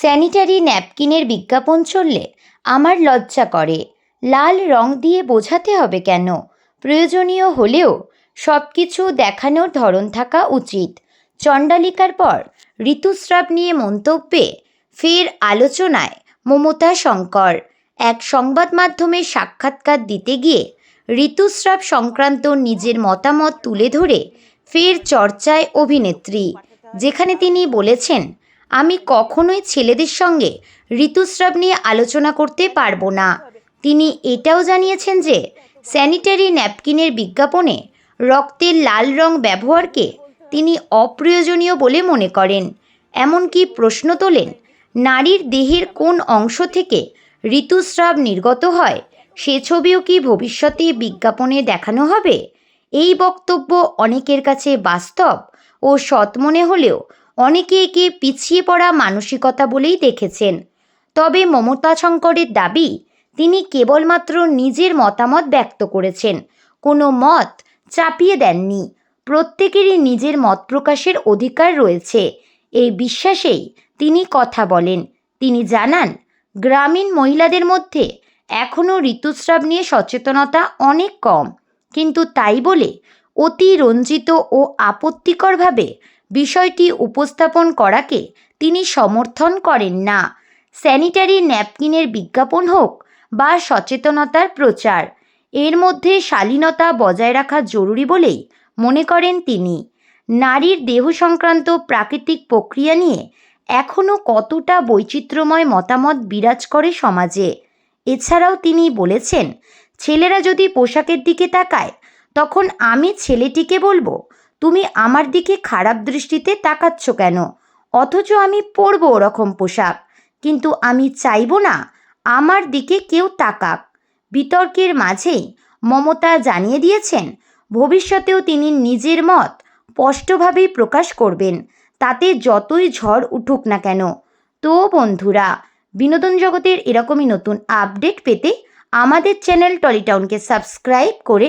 Sanitary ন্যাপকিনের বিজ্ঞাপন চললে আমার লজ্জা করে। লাল রং দিয়ে বোঝাতে হবে কেন? প্রয়োজনীয় হলেও সব কিছু দেখানোর ধরন থাকা উচিত। চণ্ডালিকার পর ঋতুস্রাব নিয়ে মন্তব্যে ফের আলোচনায় মমতা শঙ্কর। এক সংবাদ মাধ্যমে সাক্ষাৎকার দিতে গিয়ে ঋতুস্রাব সংক্রান্ত নিজের মতামত তুলে ধরে ফের চর্চায় অভিনেত্রী, যেখানে তিনি বলেছেন আমি কখনোই ছেলেদের সঙ্গে ঋতুস্রাব নিয়ে আলোচনা করতে পারব না। তিনি এটাও জানিয়েছেন যে, স্যানিটারি ন্যাপকিনের বিজ্ঞাপনে রক্তের লাল রং ব্যবহারকে তিনি অপ্রয়োজনীয় বলে মনে করেন। এমনকি প্রশ্ন তোলেন, নারীর দেহের কোন অংশ থেকে ঋতুস্রাব নির্গত হয়, সে ছবিও কি ভবিষ্যতে বিজ্ঞাপনে দেখানো হবে? এই বক্তব্য অনেকের কাছে বাস্তব ও সৎ মনে হলেও অনেকে একে পিছিয়ে পড়া মানসিকতা বলেই দেখেছেন। তবে মমতা শঙ্করের দাবি, তিনি কেবলমাত্র নিজের মতামত ব্যক্ত করেছেন। কোনো মত চাপিয়ে দেননি। প্রত্যেকেরই নিজের মত প্রকাশের অধিকার রয়েছে। এই বিশ্বাসেই তিনি কথা বলেন। তিনি জানান, গ্রামীণ মহিলাদের মধ্যে এখনও ঋতুস্রাব নিয়ে সচেতনতা অনেক কম। কিন্তু তাই বলে অতি রঞ্জিত ও আপত্তিকরভাবে বিষয়টি উপস্থাপন করাকে তিনি সমর্থন করেন না। স্যানিটারি ন্যাপকিনের বিজ্ঞাপন হোক বা সচেতনতার প্রচার, এর মধ্যে শালীনতা বজায় রাখা জরুরি বলেই মনে করেন তিনি। নারীর দেহ সংক্রান্ত প্রাকৃতিক প্রক্রিয়া নিয়ে এখনও কতটা বৈচিত্র্যময় মতামত বিরাজ করে সমাজে, এছাড়াও তিনি বলেছেন, ছেলেরা যদি পোশাকের দিকে তাকায়, তখন আমি ছেলেটিকে বলব তুমি আমার দিকে খারাপ দৃষ্টিতে তাকাচ্ছ কেন? অথচ আমি পরবো ওরকম পোশাক। কিন্তু আমি চাইব না আমার দিকে কেউ তাকাক। বিতর্কের মাঝেই মমতা জানিয়ে দিয়েছেন, ভবিষ্যতেও তিনি নিজের মত স্পষ্টভাবেই প্রকাশ করবেন, তাতে যতই ঝড় উঠুক না কেন। তো বন্ধুরা, বিনোদন জগতের এরকমই নতুন আপডেট পেতে আমাদের চ্যানেল টলিটাউনকে সাবস্ক্রাইব করে